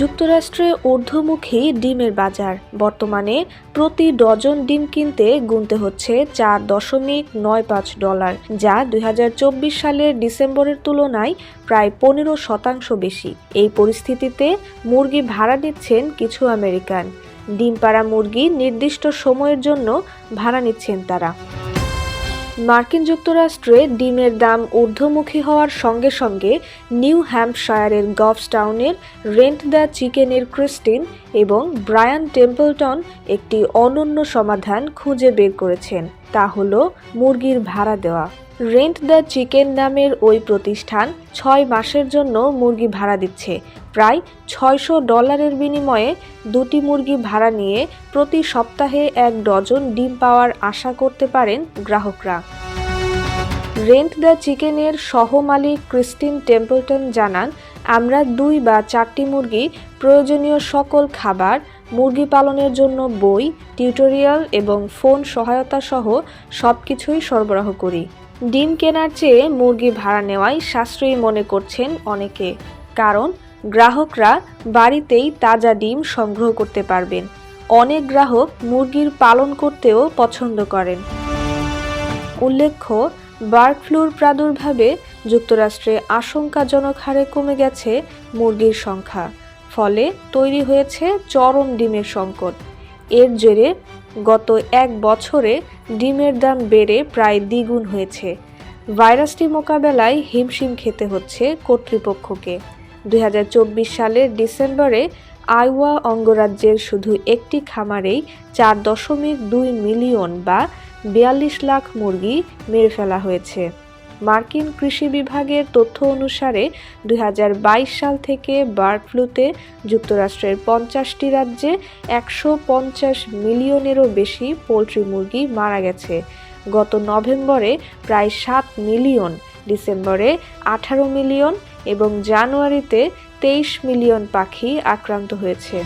যুক্তরাষ্ট্রে ঊর্ধ্বমুখী ডিমের বাজার। বর্তমানে প্রতি ডজন ডিম কিনতে গুনতে হচ্ছে চার দশমিক নয় পাঁচ ডলার, যা দুই হাজার চব্বিশ সালের ডিসেম্বরের তুলনায় প্রায় পনেরো শতাংশ বেশি। এই পরিস্থিতিতে মুরগি ভাড়া নিচ্ছেন কিছু আমেরিকান। ডিম পাড়া মুরগি নির্দিষ্ট সময়ের জন্য ভাড়া নিচ্ছেন তারা। মার্কিন যুক্তরাষ্ট্রে ডিমের দাম ঊর্ধ্বমুখী হওয়ার সঙ্গে সঙ্গে নিউ হ্যাম্পশায়ারের গভস্টাউনের রেন্ট দ্য চিকেনের ক্রিস্টিন এবং ব্রায়ান টেম্পলটন একটি অনন্য সমাধান খুঁজে বের করেছেন, তা হল মুরগির ভাড়া দেওয়া। রেন্ট দ্য চিকেন নামের ওই প্রতিষ্ঠান ছয় মাসের জন্য মুরগি ভাড়া দিচ্ছে। প্রায় ছয়শো ডলারের বিনিময়ে দুটি মুরগি ভাড়া নিয়ে প্রতি সপ্তাহে এক ডজন ডিম পাওয়ার আশা করতে পারেন গ্রাহকরা। রেন্ট দ্য চিকেনের সহমালিক ক্রিস্টিন টেম্পলটন জানান, আমরা দুই বা চারটি মুরগি, প্রয়োজনীয় সকল খাবার, মুরগি পালনের জন্য বই, টিউটোরিয়াল এবং ফোন সহায়তা সহ সব কিছুই সরবরাহ করি। ডিম কেনার চেয়ে মুরগি ভাড়া নেওয়াই সাশ্রয়ী মনে করছেন অনেকে। কারণ, গ্রাহকরা বাড়িতেই তাজা ডিম সংগ্রহ করতে পারবেন। অনেক গ্রাহক মুরগির পালন করতেও পছন্দ করেন। উল্লেখ্য বার্ড ফ্লুর প্রাদুর্ভাবে যুক্তরাষ্ট্রে আশঙ্কাজনক হারে কমে গেছে মুরগির সংখ্যা। ফলে তৈরি হয়েছে চরম ডিমের সংকট। এর জেরে গত এক বছরে ডিমের দাম বেড়ে প্রায় দ্বিগুণ হয়েছে। ভাইরাসটি মোকাবেলায় হিমশিম খেতে হচ্ছে কর্তৃপক্ষকে। দুই হাজার চব্বিশ সালের ডিসেম্বরে আইওয়া অঙ্গরাজ্যের শুধু একটি খামারেই চার দশমিক দুই মিলিয়ন বা বিয়াল্লিশ লাখ মুরগি মেরে ফেলা হয়েছে। মার্কিন কৃষি বিভাগের তথ্য অনুসারে দু হাজার বাইশ সাল থেকে বার্ড ফ্লুতে যুক্তরাষ্ট্রের পঞ্চাশটি রাজ্যে একশো পঞ্চাশ মিলিয়নেরও বেশি পোলট্রি মুরগি মারা গেছে। গত নভেম্বরে প্রায় সাত মিলিয়ন, ডিসেম্বরে আঠারো মিলিয়ন এবং জানুয়ারিতে তেইশ মিলিয়ন পাখি আক্রান্ত হয়েছে।